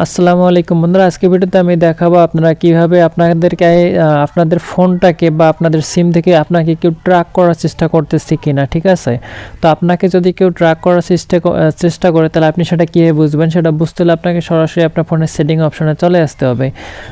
আসসালামু আলাইকুম। বন্ধুরা আজকে ভিডিওতে আমি দেখাবো আপনারা কীভাবে আপনাদেরকে আপনাদের ফোনটাকে বা আপনাদের সিম থেকে আপনাকে কেউ ট্র্যাক করার চেষ্টা করতেছে কিনা, ঠিক আছে? তো আপনাকে যদি কেউ ট্র্যাক করার চেষ্টা চেষ্টা করে, তাহলে আপনি সেটা কীভাবে বুঝবেন? সেটা বুঝতে হলে আপনাকে সরাসরি আপনার ফোনের সেটিং অপশনে চলে আসতে হবে।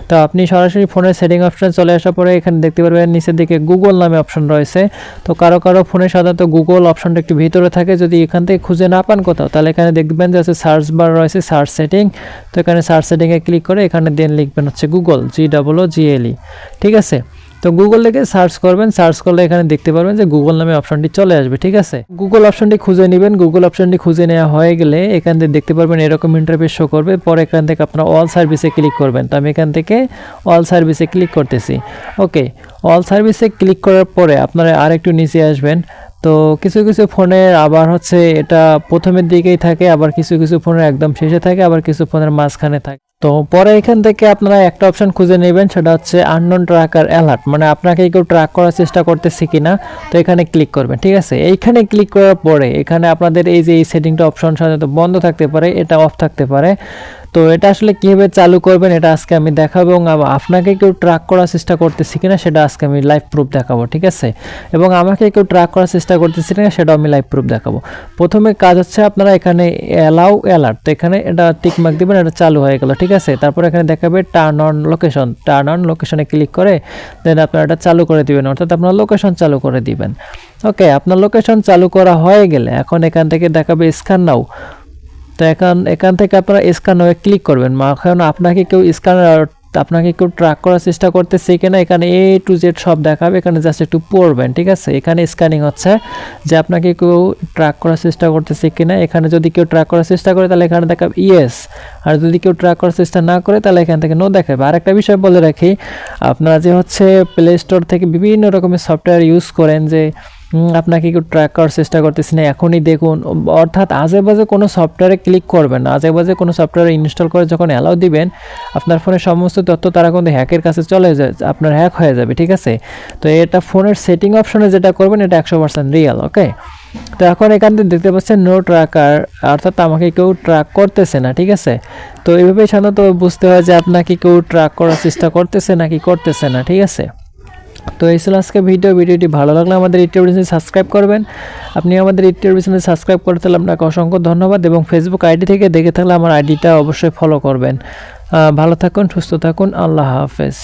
তো আপনি সরাসরি ফোনের সেটিং অপশনে চলে আসার পরে এখানে দেখতে পারবেন, নিচের দিকে গুগল নামে অপশন রয়েছে। তো কারও কারও ফোনে সাধারণত গুগল অপশনটা একটু ভিতরে থাকে, যদি এখান থেকে খুঁজে না পান কোথাও, তাহলে এখানে দেখবেন যে আছে সার্চ বার রয়েছে সার্চ সেটিং। তো এখানে সার্চ সেটিংয়ে ক্লিক করে এখানে দেন লিখবেন হচ্ছে গুগল জি ডাবল ও জিএলই ঠিক আছে? তো গুগল থেকে সার্চ করবেন সার্চ করলে এখানে দেখতে পারবেন যে গুগল নামে অপশনটি চলে আসবে, ঠিক আছে? গুগল অপশনটি খুঁজে নেবেন গুগল অপশনটি খুঁজে নেওয়া হয়ে গেলে এখান থেকে দেখতে পারবেন এরকম ইন্টারফেস শো করবে, পরে এখান থেকে আপনার অল সার্ভিসে ক্লিক করবেন। তো আমি এখান থেকে অল সার্ভিসে ক্লিক করতেছি। ওকে অল সার্ভিসে ক্লিক করার পরে আপনারা আরেকটু নিচে আসবেন। তো কিছু কিছু ফোনের আবার হচ্ছে এটা প্রথমের দিকেই থাকে, আবার কিছু কিছু ফোনের একদম শেষে থাকে, আবার কিছু ফোনের মাঝখানে থাকে। তো পরে এখান থেকে আপনারা একটা অপশন খুঁজে নেবেন, সেটা হচ্ছে আননোন ট্র্যাকার অ্যালার্ট মানে আপনাকে কেউ ট্র্যাক করার চেষ্টা করতেছে কিনা, তো এখানে ক্লিক করবেন, ঠিক আছে? এইখানে ক্লিক করার পরে এখানে আপনাদের এই যে এই সেটিংটা অপশন সাধারণত বন্ধ থাকতে পারে, এটা অফ থাকতে পারে। তো এটা আসলে কীভাবে চালু করবেন এটা আজকে আমি দেখাবো এবং আপনাকে কেউ ট্র্যাক করার চেষ্টা করতেছি কিনা সেটা আজকে আমি লাইভ প্রুফ দেখাবো, ঠিক আছে? এবং আমাকে কেউ ট্র্যাক করার চেষ্টা করতেছি কিনা সেটাও আমি লাইভ প্রুফ দেখাবো। প্রথমে কাজ হচ্ছে আপনারা এখানে অ্যালাউ অ্যালার্ট তো এখানে এটা টিক মার্ক দিবেন, এটা চালু হয়ে গেল, ঠিক আছে? তারপর এখানে দেখাবে turn on location turn on লোকেশনে ক্লিক করে দেন আপনারা এটা চালু করে দিবেন, অর্থাৎ আপনার লোকেশন চালু করে দিবেন। ওকে আপনার লোকেশন চালু করা হয়ে গেলে এখন এখান থেকে দেখাবে স্ক্যান নাও তো এখন, এখান থেকে আপনারা স্ক্যান হয়ে ক্লিক করবেন। এখন আপনাকে কেউ স্ক্যানার আপনাকে কেউ ট্র্যাক করার চেষ্টা করতেছে কিনা, এখানে এ টু জেড সব দেখাবে। এখানে জাস্ট একটু পড়বেন, ঠিক আছে? এখানে স্ক্যানিং হচ্ছে যে আপনাকে কেউ ট্র্যাক করার চেষ্টা করতেছে কিনা। এখানে যদি কেউ ট্র্যাক করার চেষ্টা করে, তাহলে এখানে দেখাবে ইয়েস আর যদি কেউ ট্র্যাক করার চেষ্টা না করে, তাহলে এখান থেকে নো দেখাবে। আর একটা বিষয় বলে রাখি, আপনারা যে হচ্ছে প্লে স্টোর থেকে বিভিন্ন রকমের সফটওয়্যার ইউজ করেন যে আপনাকে কেউ ট্র্যাক করার চেষ্টা করতেছি না, এখনই দেখুন। অর্থাৎ আজে বাজে কোনো সফটওয়্যারে ক্লিক করবেন না। আজে বাজে কোনো সফটওয়্যার ইনস্টল করে যখন অ্যালাউ দিবেন, আপনার ফোনের সমস্ত তথ্য তারা কিন্তু হ্যাকের কাছে চলে যায়, আপনার হ্যাক হয়ে যাবে, ঠিক আছে? তো এটা ফোনের সেটিং অপশনে যেটা করবেন, এটা একশো পার্সেন্ট রিয়েল ওকে তো এখন এখান থেকে দেখতে পাচ্ছেন নো ট্র্যাকার অর্থাৎ আমাকে কেউ ট্র্যাক করতেছে না, ঠিক আছে? তো এইভাবেই সাধারণত বুঝতে হয় যে আপনাকে কেউ ট্র্যাক করার চেষ্টা করতেছে নাকি করতেছে না, ঠিক আছে? তো এই ছিল আজকে ভিডিও। ভিডিওটি ভালো লাগলে আমাদের ইউটিউব চ্যানেল সাবস্ক্রাইব করবেন। আপনি আমাদের ইউটিউব চ্যানেল সাবস্ক্রাইব করতে আপনাকে অসংখ্য ধন্যবাদ এবং ফেসবুক আইডি থেকে দেখে থাকলে আমার আইডিটা অবশ্যই ফলো করবেন। ভালো থাকুন, সুস্থ থাকুন, আল্লাহ হাফেজ।